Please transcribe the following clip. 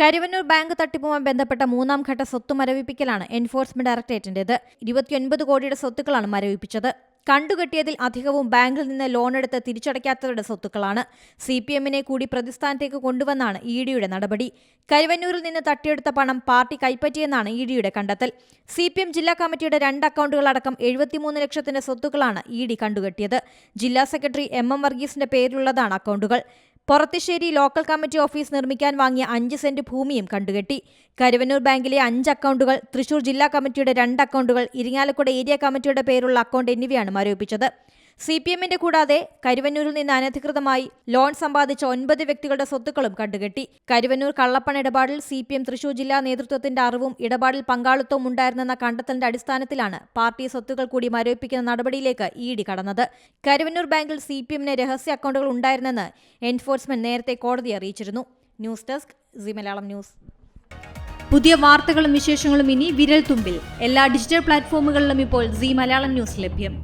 Karuvannur bank തട്ടിപ്പുമായി ബന്ധപ്പെട്ട മൂന്നാം ഘട്ട സ്വത്ത് മരവിപ്പിക്കലാണ് എൻഫോഴ്സ്മെന്റ് ഡയറക്ടറേറ്റിന്റേത്. ഇരുപത്തിയൊൻപത് കോടിയുടെ സ്വത്തുക്കളാണ് മരവിപ്പിച്ചത്. കണ്ടുകെട്ടിയതിൽ അധികവും ബാങ്കിൽ നിന്ന് ലോണെടുത്ത് തിരിച്ചടയ്ക്കാത്തവരുടെ സ്വത്തുക്കളാണ്. സി പി എമ്മിനെ കൂടി പ്രതിസ്ഥാനത്തേക്ക് കൊണ്ടുവന്നാണ് ഇ ഡിയുടെ നടപടി. കരുവന്നൂരിൽ നിന്ന് തട്ടിയെടുത്ത പണം പാർട്ടി കൈപ്പറ്റിയെന്നാണ് ഇ ഡിയുടെ കണ്ടെത്തൽ. സി പി എം ജില്ലാ കമ്മിറ്റിയുടെ രണ്ട് അക്കൗണ്ടുകളടക്കം എഴുപത്തിമൂന്ന് ലക്ഷത്തിന്റെ സ്വത്തുക്കളാണ് ഇ ഡി കണ്ടുകെട്ടിയത്. ജില്ലാ സെക്രട്ടറി എം എം വർഗീസിന്റെ പേരിലുള്ളതാണ് അക്കൗണ്ടുകൾ. പൊറത്തിശ്ശേരി ലോക്കൽ കമ്മിറ്റി ഓഫീസ് നിർമ്മിക്കാൻ വാങ്ങിയ അഞ്ച് സെന്റ് ഭൂമിയും കണ്ടുകെട്ടി. കരുവന്നൂർ ബാങ്കിലെ അഞ്ച് അക്കൗണ്ടുകൾ തൃശൂർ ജില്ലാ കമ്മിറ്റിയുടെ രണ്ട് അക്കൗണ്ടുകൾ ഇരിങ്ങാലക്കുട ഏരിയ കമ്മിറ്റിയുടെ പേരുള്ള അക്കൗണ്ട് എന്നിവയാണ് മരവിപ്പിച്ചത്. സി പി എമ്മിന്റെ കൂടാതെ കരുവന്നൂരിൽ നിന്ന് അനധികൃതമായി ലോൺ സമ്പാദിച്ച ഒൻപത് വ്യക്തികളുടെ സ്വത്തുക്കളും കണ്ടുകെട്ടി. കരുവന്നൂർ കള്ളപ്പണ ഇടപാടിൽ സി പി എം തൃശൂർ ജില്ലാ നേതൃത്വത്തിന്റെ അറിവും ഇടപാടിൽ പങ്കാളിത്തവും ഉണ്ടായിരുന്നെന്ന കണ്ടെത്തലിന്റെ അടിസ്ഥാനത്തിലാണ് പാർട്ടി സ്വത്തുക്കൾ കൂടി മരവിപ്പിക്കുന്ന നടപടിയിലേക്ക് ഇ ഡി കടന്നത്. കരുവന്നൂർ ബാങ്കിൽ സി പി എമ്മിന് രഹസ്യ അക്കൗണ്ടുകൾ ഉണ്ടായിരുന്നെന്ന് എൻഫോഴ്സ്മെന്റ് നേരത്തെ കോടതിയെ അറിയിച്ചിരുന്നു. News desk C Malayalam news. പുതിയ വാർത്തകളും വിശേഷങ്ങളും ഇനി വിരൽ തുമ്പിൽ. എല്ലാ ഡിജിറ്റൽ പ്ലാറ്റ്ഫോമുകളിലും ഇപ്പോൾ സി മലയാളം ന്യൂസ് ലഭ്യം.